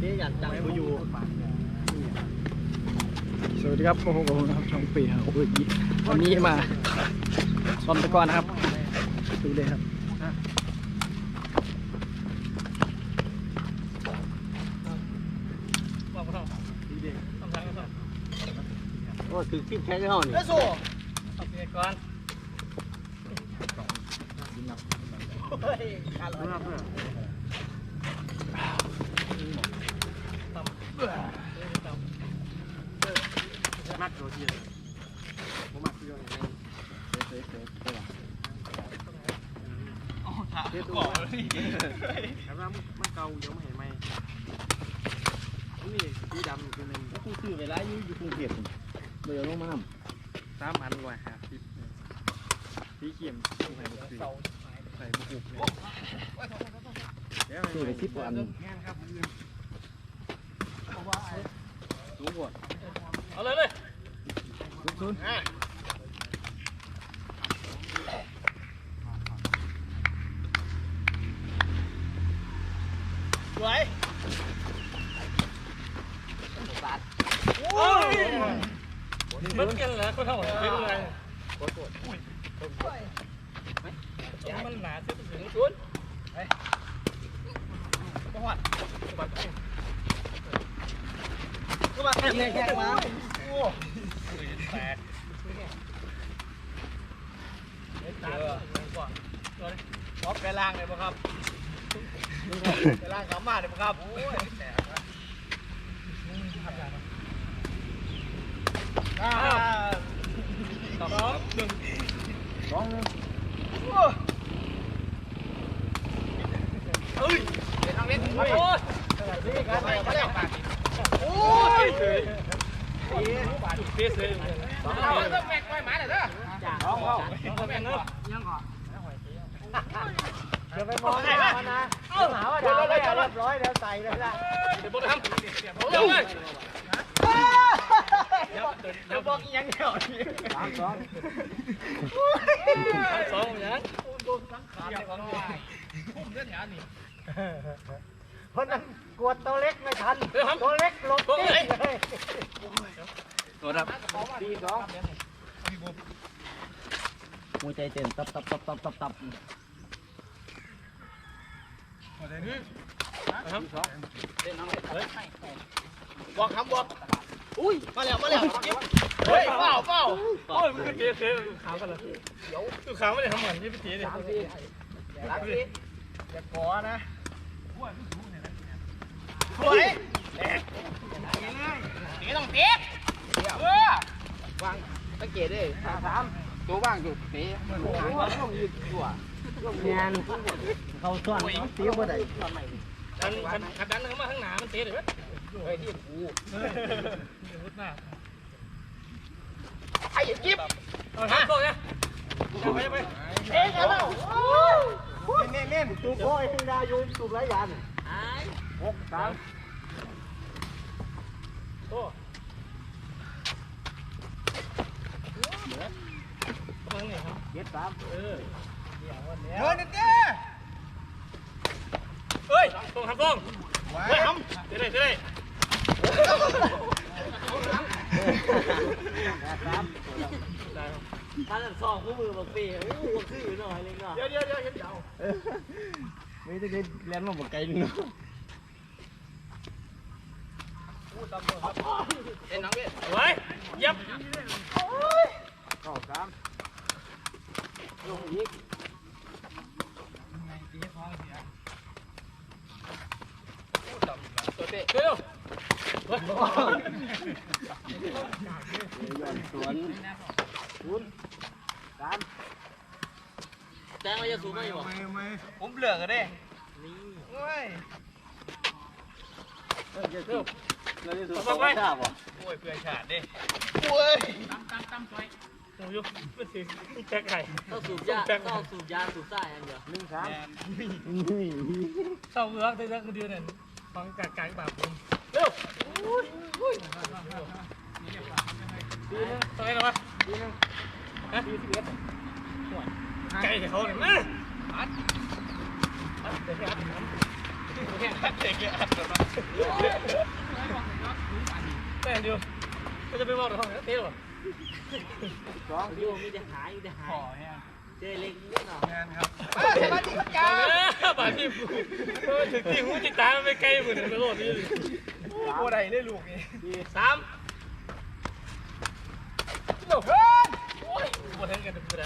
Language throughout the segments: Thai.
เดี๋ยวอยากจังกูอยู่สวัสดีครับโอ้โหนะครับช่องปีครับโอ้ยวันนี้มาซ้อมตะกร้อนนะครับ ดูเลยครับโอ้คือคลิปแค่เท่านี่แล้วสู้เอาเสียก่อนเฮ้ยขาดเลย มัดโรตีผมมัดเรื่องอะไรเฟสเฟสเฟสเฟสตัวแต่ว่ามันเก่ายังไม่เห็นไหมนี่สีดำคือหนึ่งกูซื้อเวลาอยู่อยู่กรุงเทพเดี๋ยวลงมาน้สามอันร้อยห้าสิบสีเขียมใส่บุกใส่บุกเนี่ยำซื้อไปสิบกว่าอัน สูงกว่าเอาเลยเลยศูนย์สวยโอ้ยมันกันเหรอคนเท่าไหร่ไม่เป็นไรมันหนาเสียถึงชุนไปจังหวัด ก็มาแข่งแข่งมาโอ้แตกเจอกไปล่างเลยปะครับไปล่างสามารถเลยปะครับ โอ้ยแตกอ่าสองหนึ่งสองหนึ่งเฮ้ยเป็นทางเล่นโอ้ยโอ้ย เสียเสียเสียสองเอาต้องแบกไหมาเลยเด้อสองเข้าต้องแบกเนาะเดี๋ยวไปมองหน้ามันนะหาว่าดาวไม่เรียบร้อยแล้วใส่เลยละเดี๋ยวบอกทำเร็วเลยเดี๋ยวบอกยังเดียวสามสองสองยังขาดของพุ่มเส้นหานี่ เพราะนั้นกวดตัวเล็กไม่ทัน ตัวเล็กหลบตีเลยตัวดับตีสองหัวใจเต้นตับตับตับตับตับตับบอกคำบอกอุ้ย มาแล้ว มาแล้วเฮ้ยเปล่าเปล่าโอ้ยมันเสียเสียขาวกันเลยเดี๋ยวคือขาวไม่ได้ทำเหมือนที่พี่ตีเลยรักตีอย่าขอนะ สวยตีต้องตีเออสังเกตดิสามสามตัวว่างอยู่ตีมันต้องยืดตัวแมนเขาส่วนเขาตีบ่ได้ดันขันขันดันเข้ามาข้างหน้ามันตีเลยไหมเฮ้ยที่กูรุดหน้าไอ้จิ๊บเอาทำโซ่เนี่ยไปไปเอ๊ะกันแล้วเน้นเน้นตัวโค้ยดายุนสูบไรยัน หกสามโซ่กำลังเนี่ยครับเจ็ดสามเออเฮ้ยนี่เด้เฮ้ยตรงทำตรงเฮ้ยทำเดี๋ยวได้เดี๋ยวได้สามได้ครับท่านสองคู่มือบอกปีโอ้โหคืออยู่หน่อยเล็กหน่อยเดี๋ยวเดี๋ยวเดี๋ยวเห็นเดี๋ยวไม่ได้เล่นมาบอกไกลนึงเนาะ เอ็นน้องพี่ ไว้ยับเก้าสามลงอีกตัวเตะเร็วย้อนสวนศูนย์สามแจ้งว่าจะสูงไม่บอผมเหลือกันเด้โอ้ยเราจะสูง เราจะสูงเขาไม่ทราบบ่โอ้ยเปลือยขาดดิโอ้ยโอ้ยไม่ถึงแจ็คไข่ต้องสูบยาต้องสูบยาสูบซ่าอย่างเดียวหนึ่งสามเข้าเอือกได้แล้วคือเดือนนั้นฟังกากกางปากผมเร็วตรงไหนนะวะทีนึงฮะไก่เขาเนี่ยนะอัดอัดเดี๋ยวอัดน้ำเดี๋ยวอัดเดี๋ยวอัด รอดห้องเตี้ยหรอสองอยู่มีแต่หายมีแต่หายขอแห้งเจอเล็กนิดหน่อยงานครับสวัสดีครับจ้าบาดที่ถึงที่หูจิตตาไม่ใกล้เหมือนตลอดนี่โอ้ใดได้ลูกนี่สามโอ้ยโอ้ยบนเห็นกันเป็นไร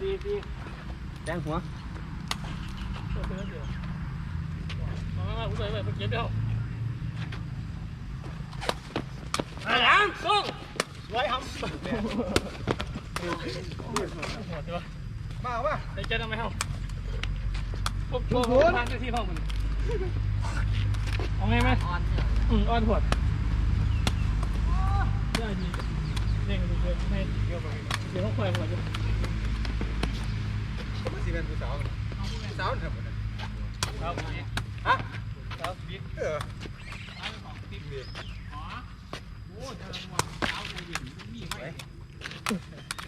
ตีตีแจ้งหัวตัวเดียวมามาอุ้ยไปไปเก็บเดียวอะหลังส่ง ไว้ทหัวเดียวำมาว่าใจเย็นทำไมเฮาพวกพวกทางที่ห้องมันเอาไงไหมอ่อนเนี่ยอืมอ้อนหัวได้ดีเร่งดูเลยไม่เดี๋ยวเดี๋ยวต้องคอยหัวอยู่ มันสิเป็นผู้สาวสาวทำมัน ครับ ฮะ ครับบิ๊ก เออ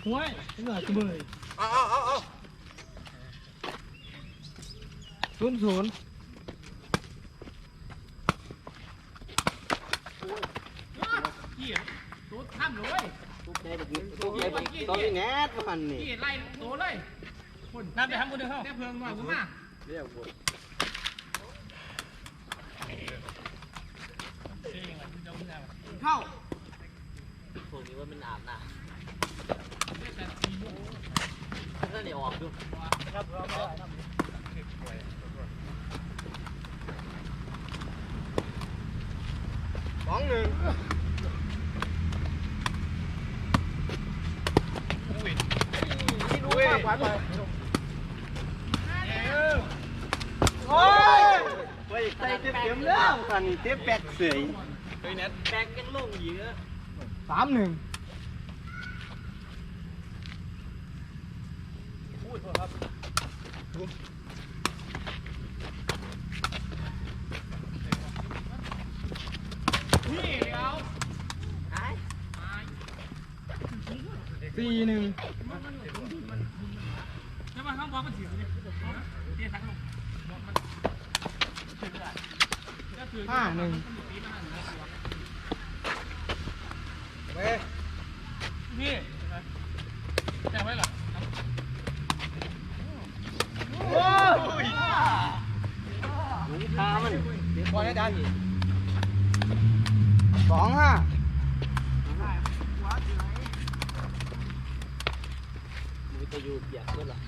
ห้วยเหนื่อยจังเลยเอาเอาเอาเอาศูนย์ศูนย์พี่ตัวท่านเลยทุกใจเด็กทุกใจตอนนี้แนทมันนี่พี่ไล่ตัวเลยคุณนั่นไปทำคนเดียวเข้าแค่เพิ่งหน่อยผมมาเรียกผมเข้าพวกนี้ว่ามันอาบน้ำ ก็เลยออกดูครับเราไม่ได้สองหนึ่งรู้มากกว่าไปโอ้ยไปใส่เต็มเต็มแล้วคันนี้เต็มแปดเสยเฮ้ยเน็ตแปดยังลงอยู่เนอะสามหนึ่ง พูดครับ นี่เดี๋ยวหายสี่หนึ่งจะมาข้างบนมันถือเลยเตี้ยทั้งลงมันถือได้ก็คือห้าหนึ่งปีมาหนึ่งเว้ย พี่แต่ไว้หรอ โอ้ย หนุน ขามันบอลได้ดันสองห้ามือจะอยู่เปียกก็ละ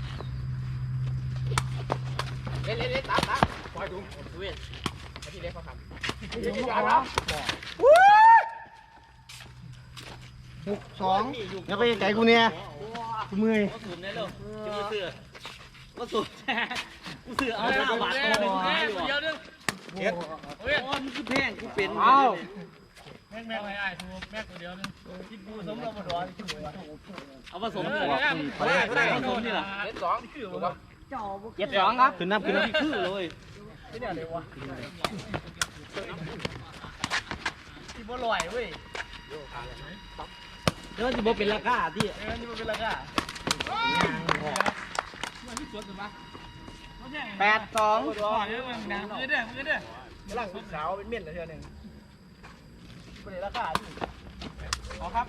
เล่นเล่นเล่นตามตามปล่อยถุงเว้ยที่เล็กเขาทำหกสองอย่าไปไกลกูเนี่ยกูเมื่อยก็สูบได้เลยจะมาเสือก็สูบแท้กูเสือเอาหน้าบาดเดีตัวยวนึง เจ็ดโอ้ยมันคือแพงกูเป็นเอาแม่งแม่งไอ้ไอ้ทูแม่งตัวเดียวนึงคิดดูสมเราบดร้อนเอาผสมเอหัอวได้ได้ผสมนี่แหละเจ็ดสองคือป่ะเจ็ดสองครับขึ้นน้ำขึ้นน้ำคือเลยที่เนี่ยเลยวะที่บ่ลอยเว้ยแล้วจะบอกเป็นราคาที่เออที่มันเป็นราคา แปดสองมือเด้อมือเด้อมือเด้อกำลังสาวเป็นเมียนเลยเท่านึงเป็นราคาขอครับ